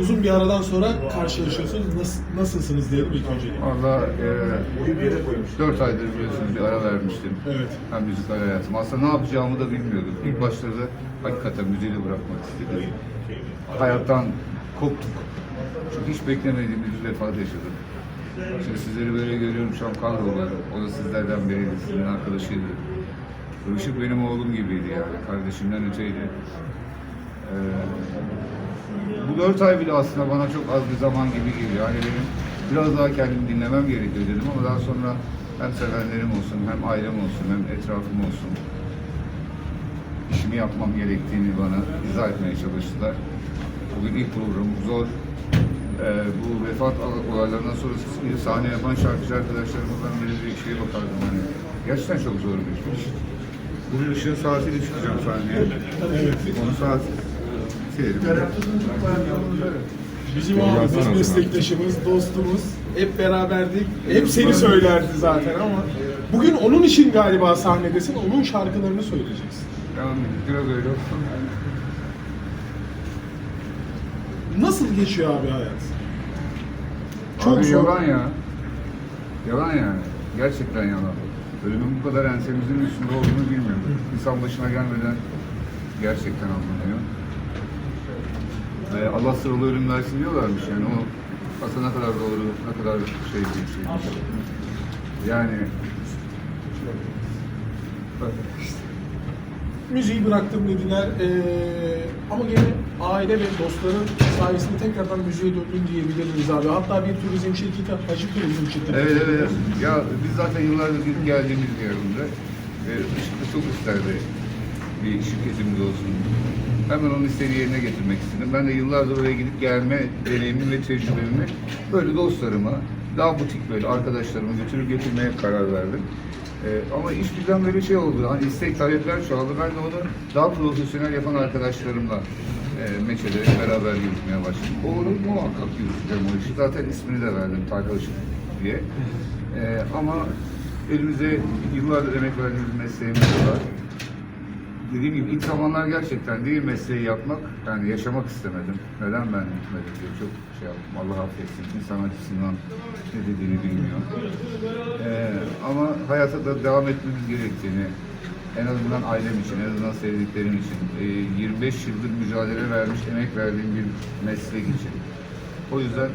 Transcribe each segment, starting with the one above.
Uzun bir aradan sonra karşılaşıyorsunuz. Nasıl, nasılsınız diyelim ilk önce. Valla e, 4 aydır biliyorsunuz bir ara vermiştim. Evet. Hem müzikal hayatım. Aslında ne yapacağımı da bilmiyordum. İlk başlarda hakikaten müziği bırakmak istedim. Hayattan koptuk. Çünkü hiç beklemediğim bir vefat yaşadım. Şimdi sizleri böyle görüyorum şu an kadrolar. O da sizlerden biriydi, sizin arkadaşıydı. Işık benim oğlum gibiydi yani. Kardeşimden öteydi. Ee, bu dört ay bile aslında bana çok az bir zaman gibi geliyor. Yani benim biraz daha kendimi dinlemem gerekiyor dedim ama daha sonra hem sevenlerim olsun, hem ailem olsun, hem etrafım olsun işimi yapmam gerektiğini bana izah etmeye çalıştılar. Bugün ilk programım zor. Ee, bu vefat olaylarından sonra sahne yapan şarkıcı arkadaşlarımızdan biri bir şeye bakardım hani. Gerçekten çok zor bir iş. Bugün ışığın saatiyle çıkacağım sahneye. Evet. Onu saat silerim. Bizim abimiz, meslektaşımız, dostumuz. Hep beraberdik. Hep seni söylerdi zaten ama. Bugün onun için galiba sahnedesin. Onun şarkılarını söyleyeceksin. Tamam, biraz öyle olsun. Nasıl geçiyor abi hayat? Çok Abi zor. yalan ya. Yalan yani. Gerçekten yalan. Ölümün bu kadar ensemizin üstünde olduğunu bilmiyordum. İnsan başına gelmeden gerçekten anlamıyor. Ve Allah sıralı ölüm versin diyorlarmış yani o aslında ne kadar doğru, ne kadar şey bir şeymiş. Yani. Müziği bıraktım dediler. Ee, ama gene aile ve dostların sayesinde tekrardan müziğe döndüm diyebiliriz abi. Hatta bir turizm şirketi, hacı turizm şirketi. Evet evet. Ya biz zaten yıllardır geldiğimiz bir yerinde. E, Işıklı çok isterdi bir şirketimiz olsun. Hemen onun isteğini yerine getirmek istedim. Ben de yıllardır oraya gidip gelme deneyimimi ve tecrübemi böyle dostlarıma, daha butik böyle arkadaşlarıma götürüp getirmeye karar verdim. E, ama iş birden böyle şey oldu. Hani istek talepler çoğaldı. Ben de onu daha profesyonel yapan arkadaşlarımla e, meçede beraber yürütmeye başladım. Onu muhakkak yürüteceğim o işi. Zaten ismini de verdim Tarkan Işık diye. E, ama elimize yıllardır emek verdiğimiz mesleğimiz var. Dediğim gibi ilk zamanlar gerçekten değil mesleği yapmak, yani yaşamak istemedim. Neden ben gitmedim diye çok şey yaptım. Allah affetsin. İnsan açısından ne dediğini bilmiyor. E, ama hayata da devam etmemiz gerektiğini, en azından ailem için, en azından sevdiklerim için, e, 25 yıldır mücadele vermiş, emek verdiğim bir meslek için. O yüzden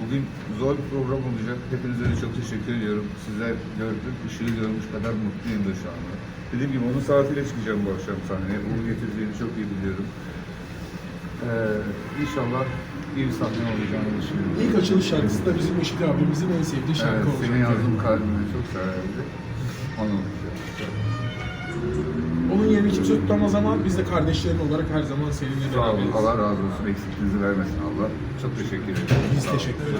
bugün zor bir program olacak. Hepinize de çok teşekkür ediyorum. Sizler gördük, ışığı görmüş kadar mutluyum da şu anda. Dediğim gibi onun saatiyle çıkacağım bu akşam sahneye. Uğur getirdiğini çok iyi biliyorum. Ee, inşallah iyi bir sahne olacağını düşünüyorum. İlk açılış şarkısı da bizim Işık abimizin en sevdiği şarkı Evet, olacak. seni yazdım kalbime çok severdi. Onu olacak. Onun yerini kimse tutamaz ama biz de kardeşlerin olarak her zaman seninle Sağ olun. beraberiz. Allah razı olsun. Eksikliğinizi vermesin Allah. Çok teşekkür ederim. Biz teşekkür ederiz.